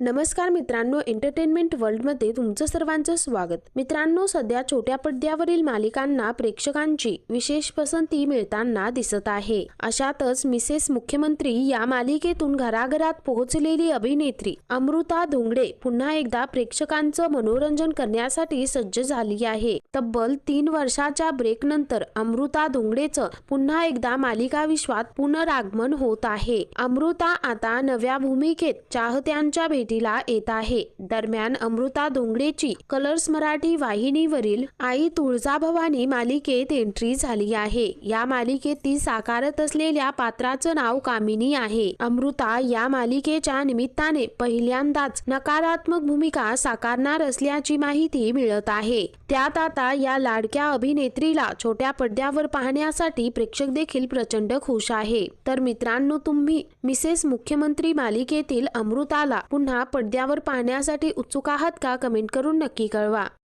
नमस्कार मित्रांनो एंटरटेनमेंट वर्ल्डमध्ये तुमचं सर्वांचं स्वागत. मित्रांनो सध्या छोट्या पडद्यावरील मालिकांना प्रेक्षकांची विशेष पसंती मिळताना दिसत आहे. अशातच मिसेस मुख्यमंत्री या मालिकेतून घराघरात पोहोचलेली अभिनेत्री अमृता धोंगडे पुन्हा एकदा प्रेक्षकांचं मनोरंजन करण्यासाठी सज्ज झाली आहे. तब्बल तीन वर्षाच्या ब्रेक नंतर अमृता धोंगडेचं पुन्हा एकदा मालिका विश्वात पुनरागमन होत आहे. अमृता आता नव्या भूमिकेत चाहत्यांच्या भेटीला येत आहे. दरम्यान अमृता धोंगडेची कलर्स मराठी वाहिनीवरील आई तुळजाभवानी मालिकेत एंट्री झाली आहे. या मालिकेत ती साकारत असलेल्या पात्राचं नाव कामिनी आहे. अमृता या मालिकेच्या निमित्ताने पहिल्यांदाच नकारात्मक भूमिका साकारणार असल्याची माहिती मिळत आहे. त्यात आता या लाडक्या अभिनेत्रीला छोट्या पडद्यावर पाहण्यासाठी प्रेक्षक देखील प्रचंड खुश आहे. तर मित्रांनो तुम्ही मिसेस मुख्यमंत्री मालिकेतील अमृताला पुन्हा पडद्यावर पाहण्यासाठी उत्सुक आहात का? कमेंट करून नक्की कळवा.